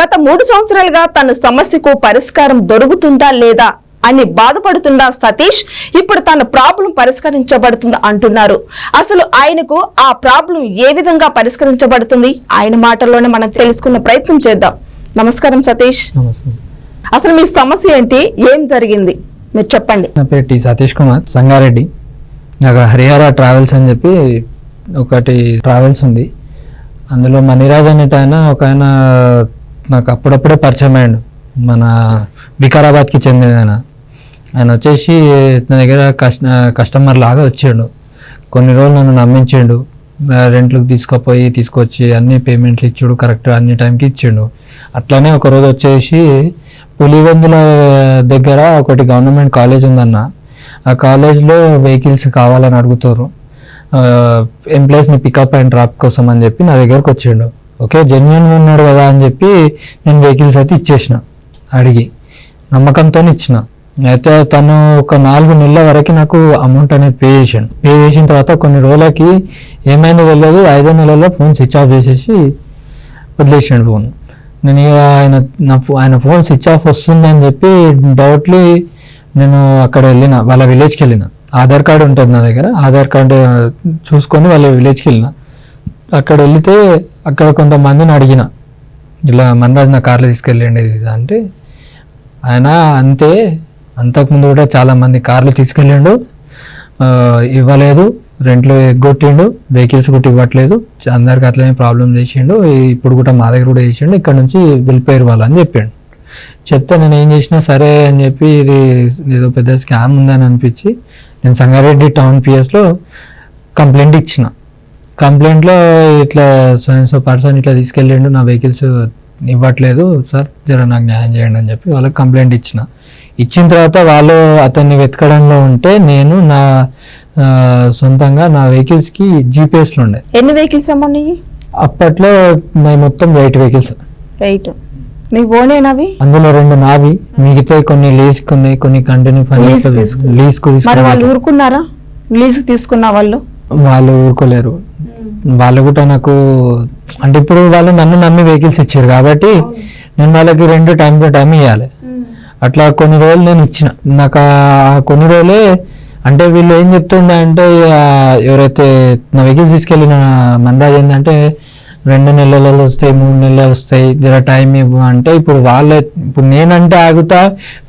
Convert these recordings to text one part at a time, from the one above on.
గత మూడు సంవత్సరాలుగా తన సమస్యకు పరిష్కారం దొరుకుతుందా లేదా అని బాధపడుతున్న సతీష్ ఇప్పుడు తన ప్రాబ్లం పరిష్కరించబడుతుంది అంటున్నారు. అసలు ఆయనకు ఆ ప్రాబ్లం ఏ విధంగా పరిష్కరించబడుతుంది? ఆయన మాటల్లోనే మనం తెలుసుకున్న ప్రయత్నం చేద్దాం. నమస్కారం సతీష్. అసలు మీ సమస్య ఏంటి? ఏం జరిగింది? మీరు చెప్పండి. నా పేరు టి సతీష్ కుమార్ సంగారెడ్డి. నాకు హరిహర ట్రావెల్స్ అని చెప్పి ఒకటి ట్రావెల్స్ ఉంది. అందులో మణిరాజ్ అనేట ఆయన ఒక ఆయన నాకు అప్పుడప్పుడే పరిచయం అయ్యాడు. మన వికారాబాద్కి చెందిన ఆయన. ఆయన వచ్చేసి నా దగ్గర కస్ట కస్టమర్ లాగా వచ్చాడు. కొన్ని రోజులు నన్ను నమ్మించిండు. రెంట్లకు తీసుకుపోయి తీసుకొచ్చి అన్ని పేమెంట్లు ఇచ్చాడు కరెక్ట్ అన్ని టైంకి ఇచ్చిండు. అట్లానే ఒక రోజు వచ్చేసి పులివెందుల దగ్గర ఒకటి గవర్నమెంట్ కాలేజ్ ఉందన్న. ఆ కాలేజ్లో వెహికల్స్ కావాలని అడుగుతారు. ఎంప్లాయీస్ని పికప్ అండ్ డ్రాప్ కోసం అని చెప్పి నా దగ్గరకు వచ్చిండు. ఓకే జెన్యున్ ఉన్నాడు కదా అని చెప్పి నేను వెహికల్స్ అయితే ఇచ్చేసిన అడిగి నమ్మకంతో ఇచ్చిన. అయితే తను ఒక నాలుగు నెలల వరకు నాకు అమౌంట్ అనేది పే చేసాడు. పే చేసిన తర్వాత కొన్ని రోజులకి ఏమైందో తెలియదు ఐదో నెలల్లో ఫోన్ స్విచ్ ఆఫ్ చేసేసి వదిలేసాడు ఫోన్ నేను ఇక ఆయన నా ఫో ఆయన ఫోన్ స్విచ్ ఆఫ్ వస్తుందని చెప్పి డౌట్లీ నేను అక్కడ వెళ్ళిన వాళ్ళ విలేజ్కి వెళ్ళిన. ఆధార్ కార్డు ఉంటుంది నా దగ్గర ఆధార్ కార్డు చూసుకొని వాళ్ళ విలేజ్కి వెళ్ళిన. అక్కడ వెళితే అక్కడ కొంతమందిని అడిగిన ఇలా మనరాజు నా కార్లో తీసుకెళ్ళండి ఇది అంటే ఆయన అంతే అంతకుముందు కూడా చాలా మంది కార్లు తీసుకెళ్ళిండు ఇవ్వలేదు రెంట్లో ఎగ్గొట్టిండు వెహికల్స్ కూడా ఇవ్వట్లేదు అందరికి అట్లనే ప్రాబ్లం చేసిండు ఇప్పుడు కూడా మా దగ్గర కూడా చేసిండు ఇక్కడ నుంచి వెళ్ళిపోయారు వాళ్ళు అని చెప్పాడు. చెప్తే నేను ఏం చేసినా సరే అని చెప్పి ఇది ఏదో పెద్ద స్కామ్ ఉందని అనిపించి నేను సంగారెడ్డి టౌన్ పిఎస్లో కంప్లైంట్ ఇచ్చిన. కంప్లైంట్లో ఇట్లా సో సో పర్సన్ ఇట్లా తీసుకెళ్ళిండు నా వెహికల్స్ ఇవ్వట్లేదు సార్ జర నాకు న్యాయం చేయండి అని చెప్పి వాళ్ళకి కంప్లైంట్ ఇచ్చిన. ఇచ్చిన తర్వాత వాళ్ళు అతన్ని వెతకడంలో ఉంటే నేను నా సొంతంగా నా వెహికల్స్కి జీపీఎస్లు ఉండే. ఎన్ని వెహికల్స్ అమ్మన్నాయి అప్పట్లో మొత్తం వైట్ వెహికల్స్. రైట్ నీ ఓనేనవి అందులో రెండు నావి మిగతా కొన్ని లీజ్కి ఉన్నాయి కొన్ని కంటిన్యూ ఫైనాన్స్ తీసుకు- లీజ్కు మరి వాళ్ళు ఊరుకున్నారా? లీజుకి తీసుకున్న వాళ్ళు? వాళ్ళు ఊరుకోలేరు. వాళ్ళు కూడా నాకు అంటే ఇప్పుడు వాళ్ళు నన్ను నమ్మి వెహికల్స్ ఇచ్చారు కాబట్టి నేను వాళ్ళకి రెండు టైం టు టైం ఇవ్వాలి అట్లా కొన్ని రోజులు నేను ఇచ్చిన. నాకు కొన్ని రోజులే అంటే వీళ్ళు ఏం చెప్తుండే అంటే ఎవరైతే నా వెహికల్స్ తీసుకెళ్ళిన మనరాజ్ ఏంటంటే రెండు నెలలలో వస్తాయి మూడు నెలలు వస్తాయి జర టైం ఇవ్వు అంటే ఇప్పుడు వాళ్ళే ఇప్పుడు నేనంటే ఆగుతా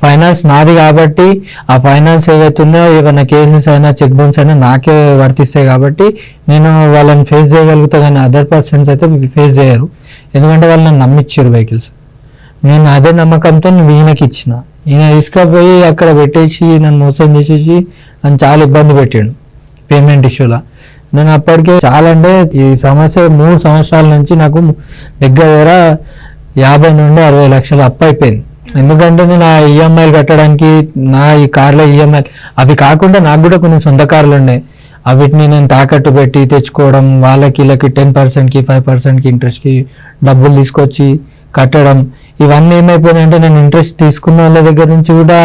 ఫైనాన్స్ నాది కాబట్టి ఆ ఫైనాన్స్ ఏవైతుందో ఏమైనా కేసెస్ అయినా చెక్ బౌన్స్ అయినా నాకే వర్తిస్తాయి కాబట్టి నేను వాళ్ళని ఫేస్ చేయగలుగుతా కానీ అదర్ పర్సన్స్ అయితే ఫేస్ చేయరు. ఎందుకంటే వాళ్ళు నన్ను నమ్మిచ్చారు వెహికల్స్ నేను అదే నమ్మకంతో ఈయనకి ఇచ్చిన. ఈయన తీసుకుపోయి అక్కడ పెట్టేసి నన్ను మోసం చేసేసి నన్ను చాలా ఇబ్బంది పెట్టాడు. పేమెంట్ ఇష్యూలో నేను అప్పటికే చాలా అంటే ఈ సమస్య మూడు సంవత్సరాల నుంచి నాకు దగ్గర దగ్గర యాభై నుండి అరవై లక్షలు అప్పు అయిపోయింది. ఎందుకంటే నేను ఆ ఈఎంఐలు కట్టడానికి నా ఈ కార్ల ఈఎంఐ అవి కాకుండా నాకు కూడా కొన్ని సొంత కార్లు ఉన్నాయి. అవిటిని నేను తాకట్టు పెట్టి తెచ్చుకోవడం వాళ్ళకి వీళ్ళకి టెన్ పర్సెంట్కి ఫైవ్ పర్సెంట్కి ఇంట్రెస్ట్కి డబ్బులు తీసుకొచ్చి కట్టడం. ఇవన్నీ ఏమైపోయినాయంటే నేను ఇంట్రెస్ట్ తీసుకున్న వాళ్ళ దగ్గర నుంచి కూడా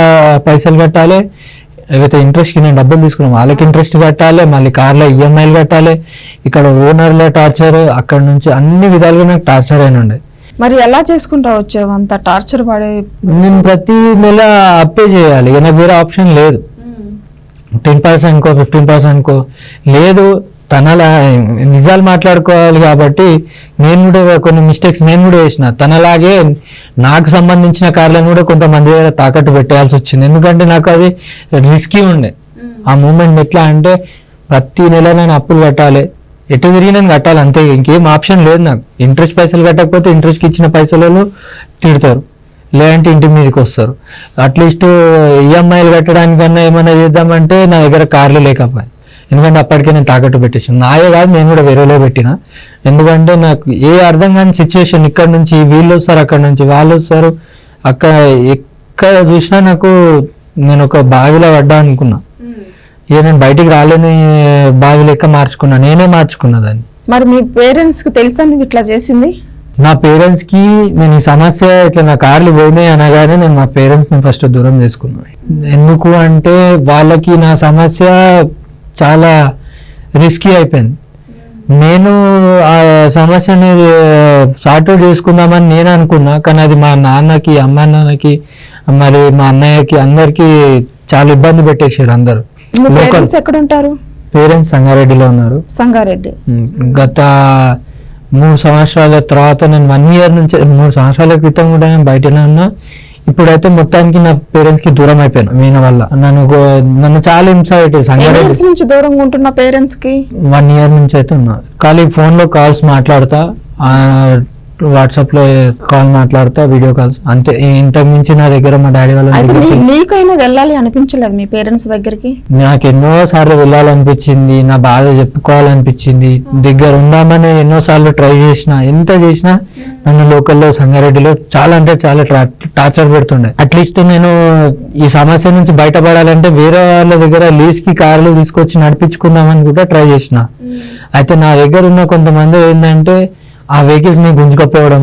పైసలు కట్టాలి. ఏవైతే ఇంట్రెస్ట్కి నేను డబ్బులు తీసుకున్నాం వాళ్ళకి ఇంట్రెస్ట్ కట్టాలి మళ్ళీ కార్లో ఈఎంఐలు కట్టాలి ఇక్కడ ఓనర్ల టార్చర్ అక్కడ నుంచి అన్ని విధాలుగా నాకు టార్చర్ అయిన ఉండే. మరి ఎలా చేసుకుంటా వచ్చావు? అంత టార్చర్ పడే నేను ప్రతి నెల అప్పే చేయాలి నాకు వేరే ఆప్షన్ లేదు. టెన్ పర్సెంట్కో ఫిఫ్టీన్ పర్సెంట్కో లేదు తనలా నిజాలు మాట్లాడుకోవాలి కాబట్టి నేను కూడా కొన్ని మిస్టేక్స్ నేను కూడా చేసిన. తనలాగే నాకు సంబంధించిన కార్లను కూడా కొంతమంది దగ్గర తాకట్టు పెట్టేయాల్సి వచ్చింది. ఎందుకంటే నాకు అది రిస్కీ ఉండే. ఆ మూమెంట్ ఎట్లా అంటే ప్రతి నెల నేను అప్పులు కట్టాలి. ఎటు తిరిగి నేను కట్టాలి అంతే. ఇంకేం ఆప్షన్ లేదు నాకు. ఇంట్రెస్ట్ పైసలు కట్టకపోతే ఇంట్రెస్ట్కి ఇచ్చిన పైసలలో తిడతారు. లేదంటే ఇంటి మీదకి వస్తారు. అట్లీస్ట్ ఈఎంఐలు కట్టడానికన్నా ఏమైనా చేద్దామంటే నా దగ్గర కార్లు లేకపోయాయి. ఎందుకంటే అప్పటికే నేను తాకట్టు పెట్టేసాను నాయే కాదు నేను కూడా వేరేలో పెట్టిన. ఎందుకంటే నాకు ఏ అర్థం కాని సిచ్యువేషన్ ఇక్కడ నుంచి వీళ్ళు వస్తారు అక్కడ నుంచి వాళ్ళు వస్తారు. అక్కడ ఎక్కడ చూసినా నాకు నేను ఒక బావిలో పడ్డా అనుకున్నా. ఇక నేను బయటికి రాలేని బావి లెక్క మార్చుకున్నా. నేనే మార్చుకున్నా దాన్ని. మరి మీ పేరెంట్స్కి తెలుసా నువ్వు ఇట్లా చేసింది? నా పేరెంట్స్కి నేను ఈ సమస్య ఇట్లా నా కార్లు పోయినాయి అనగానే నేను మా పేరెంట్స్ని ఫస్ట్ దూరం చేసుకున్నాను ఎందుకు అంటే వాళ్ళకి నా సమస్య చాలా రిస్కీ అయిపోయింది. నేను ఆ సమస్యని సార్ట్ అవుట్ చేసుకుందామని నేను అనుకున్నా కానీ అది మా నాన్నకి అమ్మ నాన్నకి మరి మా అన్నయ్యకి అందరికి చాలా ఇబ్బంది పెట్టేసారు అందరు. ఎక్కడ ఉంటారు పేరెంట్స్ సంగారెడ్డిలో ఉన్నారు. సంగారెడ్డి. గత మూడు సంవత్సరాల తర్వాత నేను వన్ ఇయర్ నుంచి మూడు సంవత్సరాల క్రితం కూడా నేను బయటనే ఉన్నా. ఇప్పుడైతే మొత్తానికి నా పేరెంట్స్కి దూరం అయిపోయాను. మీన వల్ల. నన్ను నన్ను చాలా హింస ఇయర్స్ నుంచి దూరంగా ఉంటున్న పేరెంట్స్కి వన్ ఇయర్ నుంచి అయితే ఉన్నా. ఖాళీ ఫోన్లో కాల్స్ మాట్లాడతా వాట్సాప్లో కాల్ మాట్లాడతా వీడియో కాల్స్ అంతే ఇంతకు మించి నా దగ్గర మా డాడీ వాళ్ళ మీకైనా వెళ్ళాలి అనిపించలేదు మీ పేరెంట్స్ దగ్గరికి? నాకు ఎన్నో సార్లు వెళ్ళాలనిపించింది నా బాధ చెప్పుకోవాలనిపించింది. దగ్గర ఉందామని ఎన్నో సార్లు ట్రై చేసిన ఎంత చేసినా నన్ను లోకల్లో సంగారెడ్డిలో చాలా అంటే చాలా టార్చర్ పెడుతుండే. అట్లీస్ట్ నేను ఈ సమస్య నుంచి బయటపడాలంటే వేరే వాళ్ళ దగ్గర లీజ్కి కార్లు తీసుకొచ్చి నడిపించుకుందామని కూడా ట్రై చేసిన. అయితే నా దగ్గర ఉన్న కొంతమంది ఏంటంటే ఆ వెహికల్స్ని గుంజుకపోవడం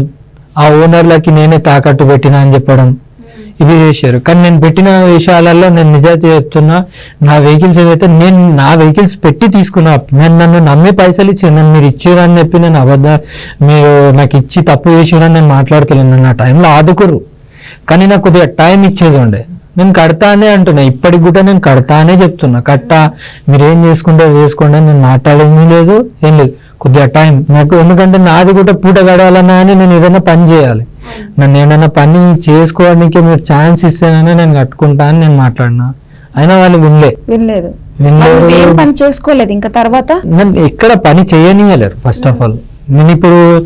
ఆ ఓనర్లకి నేనే తాకట్టు పెట్టినా అని చెప్పడం ఇవి చేశారు. కానీ నేను పెట్టిన విషయాలలో నేను నిజాయితీ చెప్తున్నా నా వెహికల్స్ ఏదైతే నేను నా వెహికల్స్ పెట్టి తీసుకున్నా నేను నన్ను నమ్మి పైసలు ఇచ్చి నన్ను మీరు ఇచ్చారని చెప్పి నేను అబద్ధ మీరు నాకు ఇచ్చి తప్పు చేసారని నేను మాట్లాడుతున్నాను నన్ను ఆ టైంలో ఆదుకోరు. కానీ నాకు కొద్దిగా టైం ఇచ్చేది ఉండే. నేను కడతానే అంటున్నా ఇప్పటికి కూడా నేను కడతానే చెప్తున్నా. కట్ట మీరేం చేసుకుంటే చేసుకోండి నేను మాట్లాడేది లేదు ఏం లేదు. కొద్దిగా టైం నాకు ఎందుకంటే నాది కూడా పూట గడవాలన్నా అని నేను ఏదైనా పని చేయాలి. నన్ను ఏదైనా పని చేసుకోవడానికి మీరు ఛాన్స్ ఇస్తేనే నేను కట్టుకుంటా అని నేను మాట్లాడినా. అయినా వాళ్ళు వినలే. వినలేదు. వినలేదు పని చేసుకోలేదు ఇంకా తర్వాత? నన్ను ఎక్కడ పని చేయనీయలేరు ఫస్ట్ ఆఫ్ ఆల్ నేను ఇప్పుడు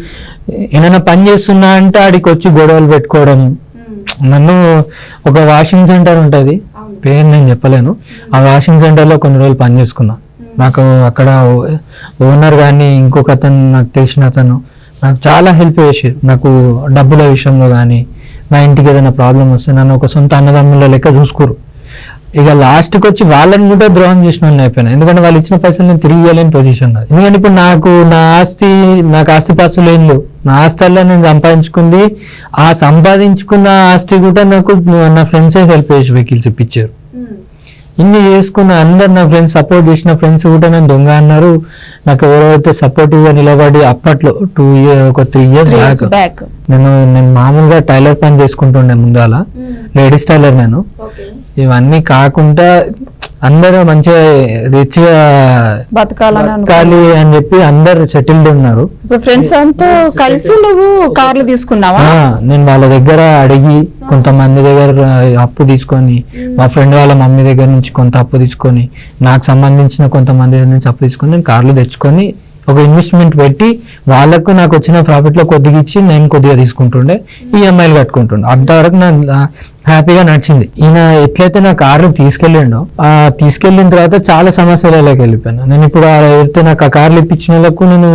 ఏదైనా పని చేస్తున్నా అంటే ఆడికి వచ్చి గొడవలు పెట్టుకోవడం. నన్ను ఒక వాషింగ్ సెంటర్ ఉంటుంది. పేరు నేను చెప్పలేను. ఆ వాషింగ్ సెంటర్లో కొన్ని రోజులు పని చేసుకున్నా. నాకు అక్కడ ఓనర్ కానీ ఇంకొక అతను నాకు తెలిసిన అతను నాకు చాలా హెల్ప్ చేసారు నాకు డబ్బుల విషయంలో కానీ నా ఇంటికి ఏదైనా ప్రాబ్లం వస్తే నన్ను ఒక సొంత అన్నదమ్ముల లెక్క చూసుకోరు. ఇక లాస్ట్కి వచ్చి వాళ్ళని కూడా ద్రోహం చేసిన వాళ్ళని అయిపోయినా. ఎందుకంటే వాళ్ళు ఇచ్చిన పైసలు నేను తిరిగి ఇవ్వలేని పొజిషన్ నాది ఎందుకంటే ఇప్పుడు నాకు నా ఆస్తి నాకు ఆస్తి పాస్తులు ఏం లేవు. నా ఆస్తల్లో నేను సంపాదించుకుంది ఆ సంపాదించుకున్న ఆస్తి కూడా నాకు నా ఫ్రెండ్సే హెల్ప్ చేసి వెహికల్స్ ఇప్పించారు. ఇన్ని చేసుకున్న అందరు నా ఫ్రెండ్స్ సపోర్ట్ చేసిన ఫ్రెండ్స్ కూడా నన్ను దొంగ అన్నారు. నాకు ఎవరైతే సపోర్టివ్గా నిలబడి అప్పట్లో టూ ఇయర్ ఒక త్రీ ఇయర్స్ బ్యాక్ బ్యాక్ నేను నేను మామూలుగా టైలర్ పని చేసుకుంటుండే ముందాల. లేడీస్ టైలర్ నేను. ఇవన్నీ కాకుండా అందరూ మంచిగా రిచ్గా బతకాలి అని చెప్పి అందరు సెటిల్డ్ ఉన్నారు. ఇప్పుడు ఫ్రెండ్స్ అంతా కలిసి నువ్వు కార్లు తీసుకున్నావా? నేను వాళ్ళ దగ్గర అడిగి కొంతమంది దగ్గర అప్పు తీసుకొని మా ఫ్రెండ్ వాళ్ళ మమ్మీ దగ్గర నుంచి కొంత అప్పు తీసుకొని నాకు సంబంధించిన కొంతమంది దగ్గర నుంచి అప్పు తీసుకొని నేను కార్లు తెచ్చుకొని ఒక ఇన్వెస్ట్మెంట్ పెట్టి వాళ్ళకు నాకు వచ్చిన ప్రాఫిట్లో కొద్దిగా ఇచ్చి నేను కొద్దిగా తీసుకుంటుండే ఈఎంఐలు కట్టుకుంటుండే. అంతవరకు నా హ్యాపీగా నడిచింది. ఈయన ఎట్లయితే నా కారు తీసుకెళ్ళిండో ఆ తీసుకెళ్ళిన తర్వాత చాలా సమస్యలలోకి వెళ్ళిపోయాను. నేను ఇప్పుడు ఎవరితో నాకు ఆ కార్లు ఇప్పించిన వాళ్ళకు నేను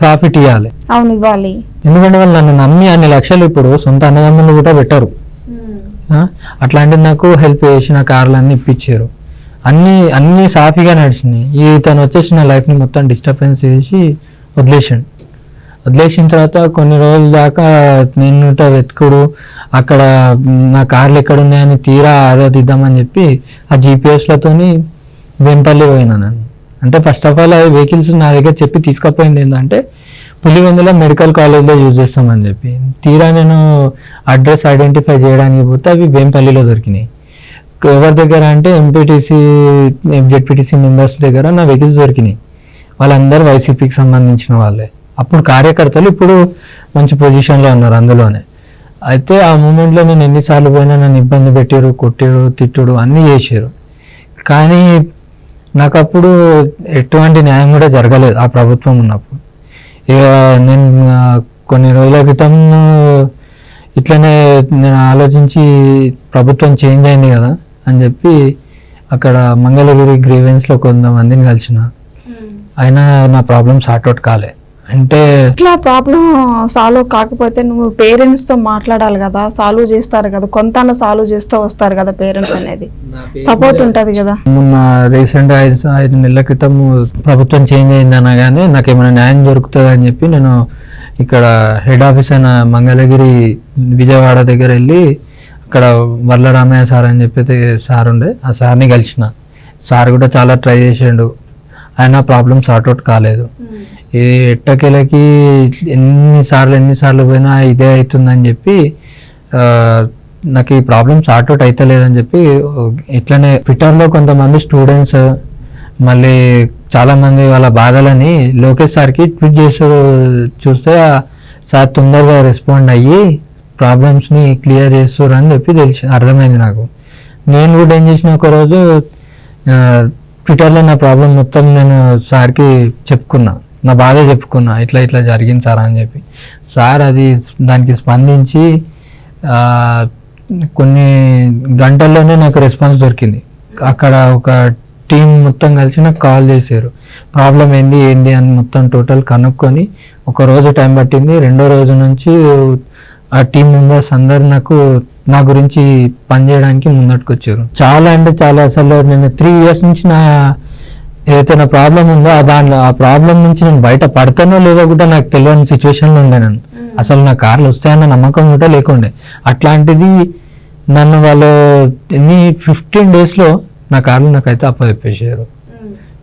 ప్రాఫిట్ ఇవ్వాలి అవును ఇవ్వాలి. ఎందుకంటే వాళ్ళు నన్ను నమ్మి అన్ని లక్షలు ఇప్పుడు సొంత అన్నదమ్ములు కూడా పెట్టరు? అట్లాంటిది నాకు హెల్ప్ చేసి నా కార్లు అన్ని ఇప్పించారు. అన్నీ అన్నీ సాఫీగా నడిచినాయి. ఈ తను వచ్చేసి నా లైఫ్ని మొత్తం డిస్టర్బెన్స్ చేసి వదిలేసాడు. వదిలేసిన తర్వాత కొన్ని రోజుల దాకా నేను వెతుకుడు అక్కడ నా కార్లు ఎక్కడ ఉన్నాయని తీరా ఆరాధిద్దామని చెప్పి ఆ జీపీఎస్లతోని వెంపల్లి పోయినా అంటే ఫస్ట్ ఆఫ్ ఆల్ ఆ వెహికల్స్ నా దగ్గర చెప్పి తీసుకపోయింది ఏంటంటే పులివెందుల మెడికల్ కాలేజ్లో యూజ్ చేస్తామని చెప్పి. తీరా నేను అడ్రస్ ఐడెంటిఫై చేయడానికి పోతే అవి వేంపల్లిలో దొరికినాయి. ఎవరి దగ్గర అంటే ఎంపీటీసీ జెడ్పీటీసీ మెంబర్స్ దగ్గర నా వెహికల్స్ దొరికినాయి. వాళ్ళందరూ వైసీపీకి సంబంధించిన వాళ్ళే. అప్పుడు కార్యకర్తలు ఇప్పుడు మంచి పొజిషన్లో ఉన్నారు అందులోనే. అయితే ఆ మూమెంట్లో నేను ఎన్నిసార్లు పోయినా నన్ను ఇబ్బంది పెట్టారు కొట్టారు తిట్టుడు అన్నీ చేశారు కానీ నాకు అప్పుడు ఎటువంటి న్యాయం కూడా జరగలేదు ఆ ప్రభుత్వం ఉన్నప్పుడు. ఇక నేను కొన్ని రోజుల క్రితం ఇట్లనే నేను ఆలోచించి ప్రభుత్వం చేంజ్ అయింది కదా. అని చెప్పి అక్కడ మంగళగిరి గ్రీవెన్స్లో కొంతమందిని కలిసిన. అయినా నా ప్రాబ్లం సార్ట్అవుట్ కాలే. అంటే ఇట్లా ప్రాబ్లం సాల్వ్ కాకపోతే నువ్వు పేరెంట్స్తో మాట్లాడాలి కదా సాల్వ్ చేస్తారు కదా కొంత సాల్వ్ చేస్తూ వస్తారు కదా పేరెంట్స్ అనేది. సపోర్ట్ ఉంటది కదా. మొన్న రీసెంట్ ఐదు ఐదు నెలల క్రితం ప్రభుత్వం చేంజ్ అయింది అనగానే నాకు ఏమైనా న్యాయం దొరుకుతుంది అని చెప్పి నేను ఇక్కడ హెడ్ ఆఫీస్ అయిన మంగళగిరి విజయవాడ దగ్గర వెళ్ళి అక్కడ వర్ల రామయ్య సార్ అని చెప్పి సార్ ఉండే. ఆ సార్ని కలిసిన. సార్ కూడా చాలా ట్రై చేసిండు. అయినా ప్రాబ్లం సార్ట్అవుట్ కాలేదు. ఈ ఎట్టకేలకి ఎన్నిసార్లు ఎన్నిసార్లు పోయినా ఇదే అవుతుందని చెప్పి నాకు ఈ ప్రాబ్లమ్ సార్ట్ అవుట్ అవుతలేదని చెప్పి ఇట్లనే ట్విట్టర్లో కొంతమంది స్టూడెంట్స్ మళ్ళీ చాలా మంది వాళ్ళ బాధలని లోకేష్ సార్కి ట్వీట్ చేసి చూస్తే సార్ తొందరగా రెస్పాండ్ అయ్యి ప్రాబ్లమ్స్ని క్లియర్ చేస్తారు అని చెప్పి తెలిసి అర్థమైంది నాకు. నేను కూడా ఏం చేసిన ఒక రోజు ట్విట్టర్లో నా ప్రాబ్లం మొత్తం నేను సార్కి చెప్పుకున్నా. నా బాధ చెప్పుకున్నా ఇట్లా ఇట్లా జరిగింది సార్ అని చెప్పి. సార్ అది దానికి స్పందించి కొన్ని గంటల్లోనే నాకు రెస్పాన్స్ దొరికింది. అక్కడ ఒక టీం మొత్తం కలిసి నాకు కాల్ చేశారు. ప్రాబ్లం ఏంది ఏంది అని మొత్తం టోటల్ కనుక్కొని ఒక రోజు టైం పట్టింది. రెండో రోజు నుంచి ఆ టీం మెంబర్స్ అందరు నాకు నా గురించి పనిచేయడానికి ముందటికి వచ్చారు చాలా అంటే చాలా అసలు నేను త్రీ ఇయర్స్ నుంచి నా ఏదైతే నా ప్రాబ్లం ఉందో ఆ దాంట్లో ఆ ప్రాబ్లం నుంచి నేను బయట పడతానో లేదో కూడా నాకు తెలియని సిచ్యువేషన్లో ఉండే నేను. అసలు నా కార్లు వస్తాయన్న నమ్మకం కూడా లేకుండే. అట్లాంటిది నన్ను వాళ్ళు ఎన్ని ఫిఫ్టీన్ డేస్లో నా కార్లు నాకైతే అప్పచెప్పేసారు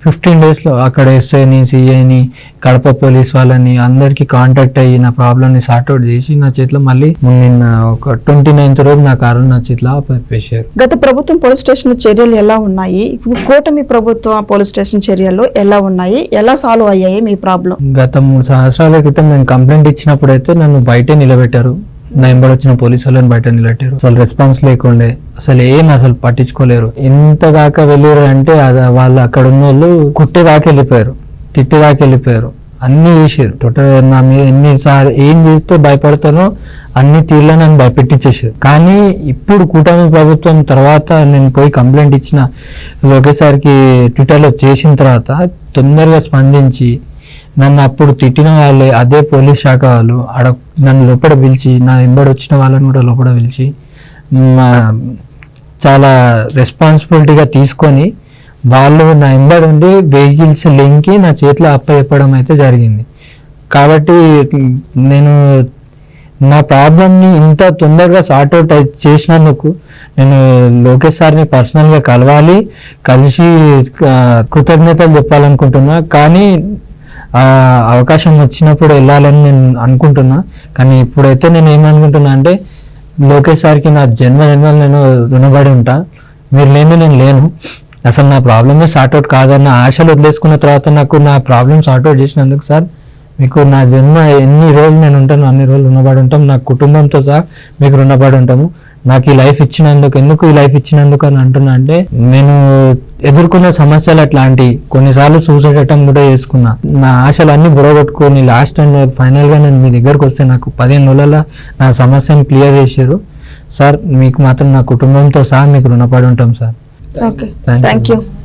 ఫిఫ్టీన్ డేస్లో అక్కడ ఎస్ఐని సిఐని కడప పోలీస్ వాళ్ళని అందరికీ కాంటాక్ట్ అయ్యి నా ప్రాబ్లమ్ని సార్ట్అవుట్ చేసి నా చేతిలో మళ్ళీ నిన్న ఒక ట్వంటీ నైన్త్ రోజు నా కార్లు నా చేతిలో అప్పచెప్పేసారు గత ప్రభుత్వం పోలీస్ స్టేషన్ చర్యలు ఎలా ఉన్నాయి? కూటమి ప్రభుత్వ పోలీస్ స్టేషన్ చర్యలు ఎలా ఉన్నాయి? ఎలా సాల్వ్ అయ్యాయి మీ ప్రాబ్లం గత మూడు సంవత్సరాల క్రితం నేను కంప్లైంట్ ఇచ్చినప్పుడు అయితే నన్ను బయటే నిలబెట్టారు. నా ఎంబడి వచ్చిన పోలీసు వాళ్ళని బయట నిలట్టారు అసలు రెస్పాన్స్ లేకుండే. అసలు ఏం అసలు పట్టించుకోలేరు. ఎంత దాకా వెళ్ళారు అంటే వాళ్ళు అక్కడ ఉన్న వాళ్ళు కుట్టే దాకా వెళ్ళిపోయారు. తిట్టే దాకా వెళ్ళిపోయారు. అన్ని చేసారు టోటల్ నా మీద ఎన్నిసార్లు ఏం చేస్తే భయపడతానో అన్ని తీర్లో నన్ను భయపెట్టించేసారు కానీ ఇప్పుడు కూటమి ప్రభుత్వం తర్వాత నేను పోయి కంప్లైంట్ ఇచ్చిన ఒకేసారికి ట్విట్టర్లో చేసిన తర్వాత తొందరగా స్పందించి నన్ను అప్పుడు తిట్టిన వాళ్ళే అదే పోలీస్ శాఖ వాళ్ళు. ఆడ నన్ను లోపల పిలిచి నా ఎంబడి వచ్చిన వాళ్ళని కూడా లోపల పిలిచి చాలా రెస్పాన్సిబిలిటీగా తీసుకొని వాళ్ళు నా ఎంబడి ఉండి వెహికల్స్ లింకి నా చేతిలో అప్పచెప్పడం అయితే జరిగింది. కాబట్టి నేను నా ప్రాబ్లమ్ని ఇంత తొందరగా సార్ట్ అవుట్ చేసినందుకు నేను లోకేష్ సార్ని పర్సనల్గా కలవాలి కలిసి కృతజ్ఞతలు చెప్పాలనుకుంటున్నా. కానీ అవకాశం వచ్చినప్పుడు వెళ్ళాలని నేను అనుకుంటున్నా. కానీ ఇప్పుడైతే నేను ఏమనుకుంటున్నా అంటే లోకేష్ సార్కి నా జన్మ జన్మలు నేను రుణపడి ఉంటా. మీరు లేని నేను లేను. అసలు నా ప్రాబ్లమే సార్ట్ అవుట్ కాదన్న ఆశలు వదిలేసుకున్న తర్వాత నాకు నా ప్రాబ్లమ్ సార్ట్ అవుట్ చేసినందుకు సార్ మీకు నా జన్మ ఎన్ని రోజులు నేను ఉంటాను అన్ని రోజులు రుణపడి ఉంటాం. నా కుటుంబంతో సహా మీకు రుణపడి ఉంటాము. నాకు ఈ లైఫ్ ఇచ్చినందుకు ఎందుకు ఈ లైఫ్ ఇచ్చినందుకు అని అంటున్నా అంటే నేను ఎదుర్కొన్న సమస్యలు అట్లాంటి కొన్నిసార్లు సూసైడ్ అటెంప్ట్ కూడా చేసుకున్నా. నా ఆశలు అన్ని బుడగొట్టుకొని లాస్ట్ అండ్ ఫైనల్గా నేను మీ దగ్గరకు వస్తే నాకు పదిహేను రోజుల నా సమస్యను క్లియర్ చేశారు సార్ మీకు మాత్రం నా కుటుంబంతో సహా మీకు రుణపడి ఉంటాం సార్. Thank you